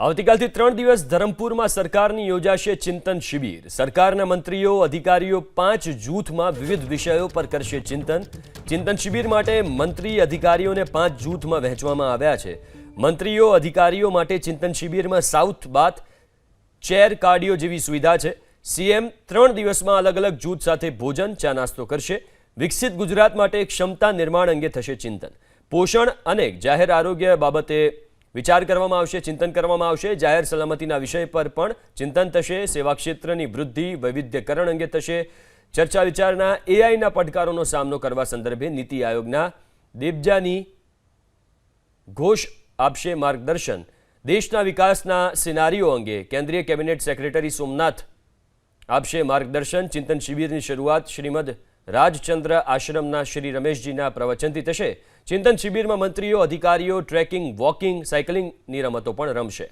આવતીકાલથી ત્રણ દિવસ ધરમપુરમાં સરકારની યોજાશે ચિંતન શિબિર. સરકારના મંત્રીઓ, અધિકારીઓ પાંચ જૂથમાં વિવિધ વિષયો પર કરશે ચિંતન. ચિંતન શિબિર માટે મંત્રી, અધિકારીઓને પાંચ જૂથમાં વહેંચવામાં આવ્યા છે. મંત્રીઓ, અધિકારીઓ માટે ચિંતન શિબિરમાં સાઉથ બાથ, ચેર કાર્ડિયો જેવી સુવિધા છે. સીએમ ત્રણ દિવસમાં અલગ અલગ જૂથ સાથે ભોજન, ચા નાસ્તો કરશે. વિકસિત ગુજરાત માટે ક્ષમતા નિર્માણ અંગે થશે ચિંતન. પોષણ અને જાહેર આરોગ્ય બાબતે વિચાર કરવામાં આવશે, ચિંતન કરવામાં આવશે. જાહેર સલામતીના વિષય પર પણ ચિંતન થશે. સેવા ક્ષેત્રની વૃદ્ધિ, વૈવિધ્યકરણ અંગે થશે. ચર્ચા વિચારના એઆઈના પડકારોનો સામનો કરવા સંદર્ભે નીતિ આયોગના દેબજાની ઘોષ આપશે માર્ગદર્શન. દેશના વિકાસના સિનારીઓ અંગે કેન્દ્રીય કેબિનેટ સેક્રેટરી સોમનાથ આપશે માર્ગદર્શન. ચિંતન શિબિરની શરૂઆત શ્રીમદ રાજચંદ્ર આશ્રમના શ્રી રમેશજીના પ્રવચનથી થશે. ચિંતન શિબિરમાં મંત્રીઓ, અધિકારીઓ, ટ્રેકિંગ, વોકિંગ, સાયકલિંગની રમતો પણ રમશે.